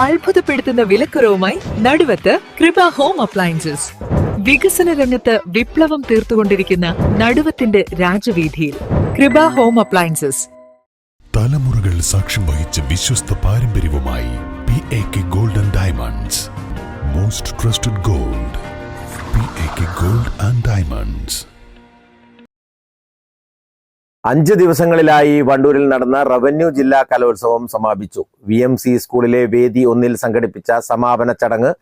അത്ഭുതപ്പെടുത്തുന്ന വിലക്കുറവുമായി നടുവത്ത് കൃപ home appliances. വികസന രംഗത്ത് വിപ്ലവം തീർത്തുകൊണ്ടിരിക്കുന്ന നടുവത്തിന്റെ രാജവീതിയിൽ കൃപ ഹോം അപ്ലയൻസസ്. തലമുറകൾ സാക്ഷ്യം വഹിച്ച വിശ്വസ്ത പാരമ്പര്യവുമായി P A K golden diamonds. Most trusted gold P A K gold and diamonds. അഞ്ച് ദിവസങ്ങളിലായി വണ്ടൂരിൽ നടന്ന റവന്യൂ ജില്ലാ കലോത്സവം സമാപിച്ചു. വി എം സി സ്കൂളിലെ വേദി ഒന്നിൽ സംഘടിപ്പിച്ച സമാപന ചടങ്ങ്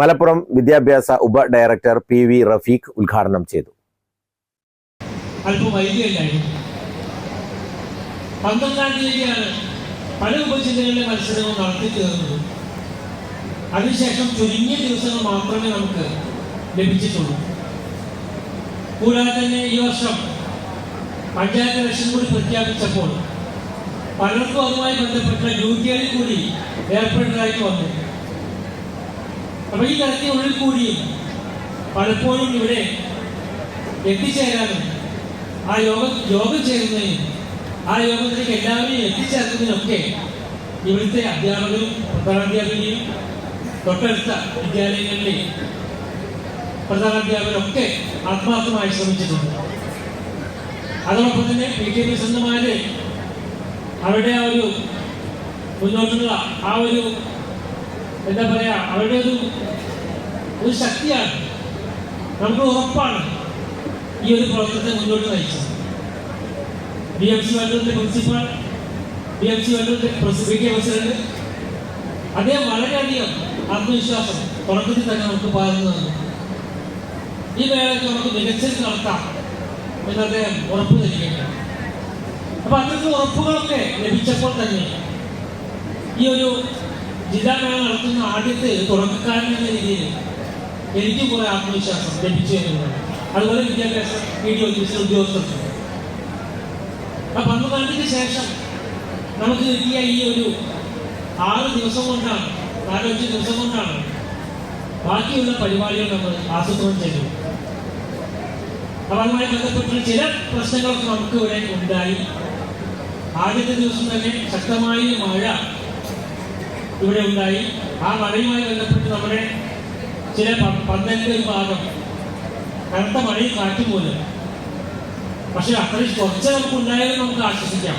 മലപ്പുറം വിദ്യാഭ്യാസ ഉപ ഡയറക്ടർ പി വി റഫീഖ് ഉദ്ഘാടനം ചെയ്തു. പല ഉപജില്ലകളിലെ മത്സരങ്ങൾ നടത്തി തീർന്നത് അതിനുശേഷം ചുരുങ്ങിയ ദിവസങ്ങൾ മാത്രമേ നമുക്ക് ലഭിച്ചിട്ടുള്ളൂ. കൂടാതെ തന്നെ ഈ വർഷം പഞ്ചായത്ത് ഇലക്ഷൻ കൂടി പ്രഖ്യാപിച്ചപ്പോൾ പലർക്കും അതുമായി ബന്ധപ്പെട്ട ഡ്യൂട്ടികളിൽ കൂടി ഏർപ്പെടുന്നതായി വന്നു. അപ്പൊ ഈ തരത്തിനുള്ളിൽ കൂടിയും പലപ്പോഴും ഇവിടെ എത്തിച്ചേരാനും ആ യോഗം യോഗം ചേരുന്നതിനും ആ യോഗത്തിലേക്ക് എല്ലാവരെയും എത്തിച്ചേർക്കുന്നതിനൊക്കെ ഇവിടുത്തെ അധ്യാപകരും പ്രധാനാധ്യാപകരെയും തൊട്ടടുത്ത വിദ്യാലയങ്ങളിലെ പ്രധാനാധ്യാപകരൊക്കെ ആത്മാർത്ഥമായി ശ്രമിച്ചിട്ടുണ്ട്. അതോടൊപ്പം തന്നെ പി കെ പി സ്വന്തമാര് അവരുടെ ആ ഒരു മുന്നോട്ടുള്ള ആ ഒരു എന്താ പറയാ അവരുടെ ഒരു ഒരു ശക്തിയാണ്. നമുക്ക് ഉറപ്പാണ് ഈ ഒരു പ്രവർത്തനത്തെ മുന്നോട്ട് നയിച്ചത്. ബി എം സി വണ്ടൂരിന്റെ പ്രിൻസിപ്പാൾ ബി എം സി വണ്ടൂരിന്റെ പി പ്രസിഡന്റ് അദ്ദേഹം വളരെയധികം ആത്മവിശ്വാസം തുടക്കത്തിൽ തന്നെ നമുക്ക് പകർന്നു തന്നു ഈ വേളയ്ക്ക് നമുക്ക് മികച്ചത് നടത്താം. എന്ന് അദ്ദേഹം ഉറപ്പ് നൽകിയിട്ടുണ്ട് അപ്പൊ അത്തരത്തിൽ ഉറപ്പുകളൊക്കെ ലഭിച്ചപ്പോൾ തന്നെ ഈ ഒരു ജില്ലാ മേള നടത്തുന്ന ആദ്യത്തെ തുടക്കക്കാരൻ എന്ന രീതിയിൽ എനിക്ക് കുറെ ആത്മവിശ്വാസം ലഭിച്ചു എന്നുള്ളതാണ്. അതുപോലെ വിദ്യാഭ്യാസ വീഡിയോ ഓഫീസിലെ ഉദ്യോഗസ്ഥർക്ക്. ആ പന്ത്രണ്ടിന് ശേഷം നമുക്ക് കിട്ടിയ ഈ ഒരു ആറ് ദിവസം കൊണ്ടാണ് നാലഞ്ച് ദിവസം കൊണ്ടാണ് ബാക്കിയുള്ള പരിപാടികൾ നമ്മൾ ആസൂത്രണം ചെയ്തത്. അപ്പൊ ബന്ധപ്പെട്ട ചില പ്രശ്നങ്ങളൊക്കെ നമുക്ക് ഇവിടെ ഉണ്ടായി. ആദ്യത്തെ ദിവസം തന്നെ ശക്തമായ മഴ ഇവിടെ ഉണ്ടായി. ആ മഴയുമായി ബന്ധപ്പെട്ട് നമ്മുടെ ചില പന്ത്രണ്ട് ഭാഗം കനത്ത മഴയും കാറ്റും പോലും. പക്ഷെ അത്രയും കുറച്ച് നമുക്ക് ഉണ്ടായാലും നമുക്ക് ആശ്വസിക്കാം.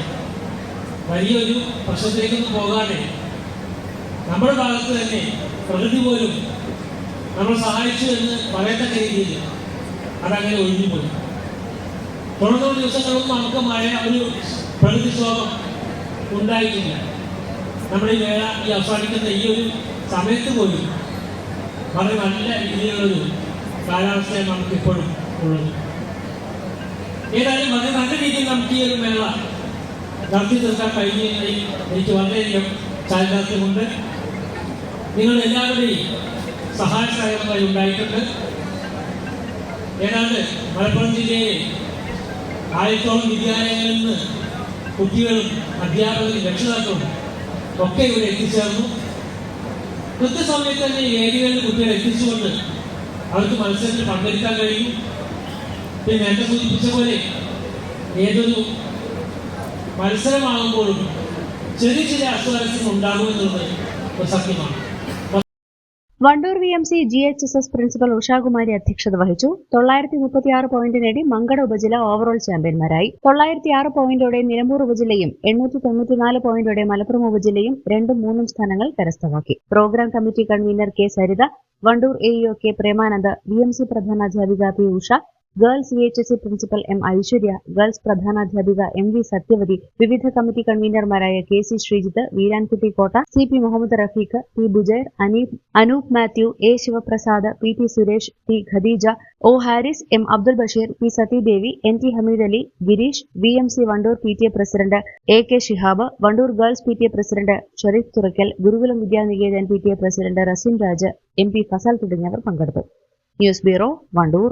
വലിയൊരു പ്രശ്നത്തിലേക്കൊന്നും പോകാതെ. നമ്മുടെ ഭാഗത്ത് തന്നെ പ്രകൃതി പോലും നമ്മൾ സഹായിച്ചു എന്ന് പറയത്തക്ക രീതിയിൽ അതങ്ങനെ ഒഴിഞ്ഞുപോയി തൊണ്ണൂറ് ദിവസങ്ങളൊന്നും നമുക്ക് മഴ ഒരു പ്രകൃതിക്ഷോഭം ഉണ്ടായിട്ടില്ല. നമ്മുടെ ഈ വേള ഈ അവസാനിക്കുന്ന ഈ ഒരു സമയത്ത് പോലും വളരെ നല്ല രീതിയിലുള്ളൊരു കാലാവസ്ഥയാണ് നമുക്ക് ഇപ്പോഴും ഉള്ളത്. ഏതായാലും വളരെ നല്ല രീതിയിൽ നമുക്ക് ഈ ഒരു മേള നടത്തി തീർക്കാൻ കഴിഞ്ഞതിൽ എനിക്ക് വളരെയധികം ചാരിതാർത്ഥ്യമുണ്ട്. നിങ്ങൾ എല്ലാവരുടെയും സഹായ സഹകരണമായി ഉണ്ടായിട്ടുണ്ട് ഏതാണ്ട് മലപ്പുറം ജില്ലയിലെ ആയിരത്തോളം വിദ്യാലയങ്ങളിൽ നിന്ന് കുട്ടികളും അധ്യാപകരും രക്ഷിതാക്കളും ഒക്കെ ഇവിടെ എത്തിച്ചേർന്നു. കൃത്യസമയത്ത് തന്നെ ഈ ഏരിയകളിൽ കുട്ടികളെ എത്തിച്ചുകൊണ്ട് അവർക്ക് മത്സരത്തിൽ പങ്കെടുക്കാൻ കഴിയും പിന്നെ നേരത്തെ സൂചിപ്പിച്ച പോലെ ഏതൊരു മത്സരമാകുമ്പോഴും ചെറിയ ചെറിയ അസ്വാരസ്യം ഉണ്ടാകുമെന്നുള്ളത് ഒരു സത്യമാണ്. Wandoor V M C G H S S principal Ushakumari അധ്യക്ഷത വഹിച്ചു. തൊള്ളായിരത്തി മുപ്പത്തിയാറ് പോയിന്റ് നേടി മങ്കട ഉപജില്ല ഓവറോൾ ചാമ്പ്യന്മാരായി. തൊള്ളായിരത്തി ആറ് പോയിന്റോടെ നിലമ്പൂർ ഉപജില്ലയും എണ്ണൂറ്റി തൊണ്ണൂറ്റിനാല് പോയിന്റോടെ മലപ്പുറം ഉപജില്ലയും രണ്ടും മൂന്നും സ്ഥാനങ്ങൾ കരസ്ഥമാക്കി. Program committee convener K Saritha Wandoor AEO EO K Premanand V M C പ്രധാനാധ്യാപിക P Usha girls V H S C principal M Aishwarya girls പ്രധാനാധ്യാപിക M V Sathyavathi വിവിധ committee കൺവീനർമാരായ K C Sreejith Veerankutty Kotta C P Muhammad Rafeeq P Bujair Aneef Anoop Mathew A Shivaprasad P T Suresh T Khadeeja O Haris M Abdul Basheer P Sathidevi N T Hameed Ali Gireesh V M C Wandoor P T A president A K Shihab Wandoor girls P T A president Shereef Thurakkal Gurukulam Vidyanikethan P T A president Raseem Raj M P Fasal തുടങ്ങിയവർ പങ്കെടുത്തു. News bureau Wandoor.